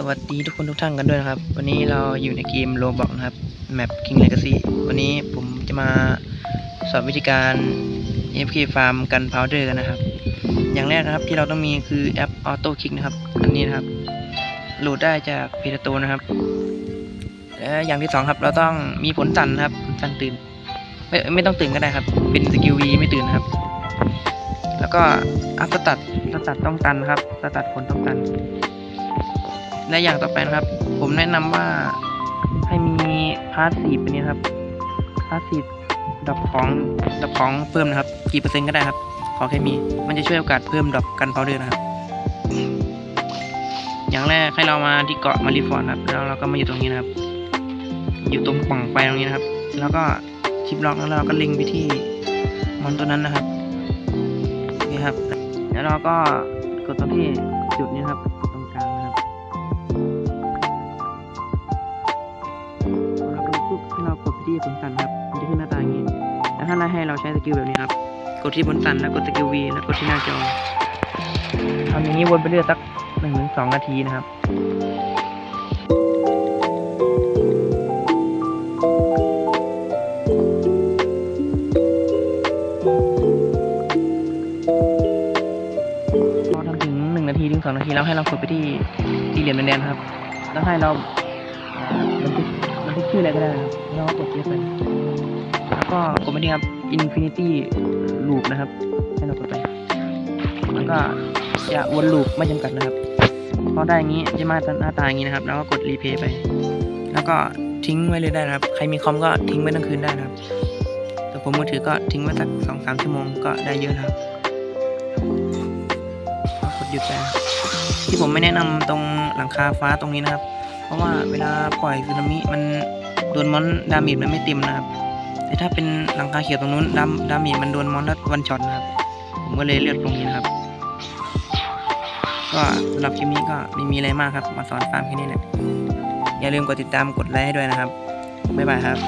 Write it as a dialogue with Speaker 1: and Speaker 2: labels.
Speaker 1: สวัสดีทุกคนทุกท่านกันด้วยนะครับ วันนี้เราอยู่ในเกมโ b บอกนะครับแมป King Legacy วันนี้ผมจะมาสอนวิธีการ FK Farm กัน Powder กันนะครับ อย่างแรกนะครับที่เราต้องมีคือแอป Auto Kick นะครับ อันนี้นะครับโหลดได้จากเพจโตนะครับและอย่างที่สองครับ เราต้องมีผลสั่นนะครับสั่นตื่น ไม่ไม่ต้องตื่นก็ได้ครับ เป็นสกิล V ไม่ตื่นนะครับ แล้วก็อัพตัดตัดต้องตันครับตัดผลต้องตัน และอย่างต่อไปนะครับ ผมแนะนำว่าให้มีพาสซีฟอันนี้ครับพาสซีฟดรอปของดรอปของเพิ่มนะครับ กี่เปอร์เซ็นต์ก็ได้ครับ ขอแค่มี มันจะช่วยโอกาสเพิ่มดรอปกันเพาเดอร์นะครับ อย่างแรกให้เรามาที่เกาะมาริฟอร์ดครับ แล้วเราก็มาอยู่ตรงนี้นะครับ อยู่ตรงป่องไฟตรงนี้นะครับ แล้วก็ชิปล็อกแล้วเราก็ล็งไปที่มอนตัวนั้นนะครับ นี่ครับ แล้วเราก็กดตรงที่จุดนี้ครับตรงกลางนะครับ ที่ผลสั่นครับมันจะขึ้นหน้าตาอย่างนี้ แล้วถ้าเราให้เราใช้สกิลแบบนี้ครับ กดที่ผลสั่นแล้วกดสกิล V แล้วกดที่หน้าจอทำอย่างนี้วนไปเรื่อยสักหนึ่งถึงสองนาทีนะครับพอทำถึงหนึ่งนาทีถึงสองนาทีแล้วให้เรากดไปที่สี่เหลี่ยมแดงๆครับ แล้วให้เรา ชื่ออะไรก็ได้นะครับแล้วก็กดเซฟไปแล้วก็กดไปที่ครับ Infinity Loop นะครับให้เรากดไปแล้วก็จะวนลูปไม่จำกัดนะครับพอได้อย่างนี้จะมาหน้าตาอย่างนี้นะครับ แล้วก็กดรีเพย์ไป แล้วก็ทิ้งไว้เลยได้นะครับ ใครมีคอมก็ทิ้งไว้ทั้งคืนได้นะครับ แต่ผมมือถือก็ทิ้งไว้สักสองสามชั่วโมงก็ได้เยอะนะครับกดหยุดไปที่ผมไม่แนะนำตรงหลังคาฟ้าตรงนี้นะครับ เพราะว่าเวลาปล่อยสึนามิมันโดนมอนดาเมจมันไม่เต็มนะครับ แต่ถ้าเป็นหลังคาเขียวตรงนู้นดามดาเมจมันโดนมอนแล้ววันช็อตนะครับ ผมก็เลยเลือกตรงนี้นะครับ ก็สำหรับคลิปนี้ก็ไม่มีอะไรมากครับ มาสอนฟาร์มแค่นี้แหละอย่าลืมกดติดตามกดไลค์ให้ด้วยนะครับบ๊ายบายครับ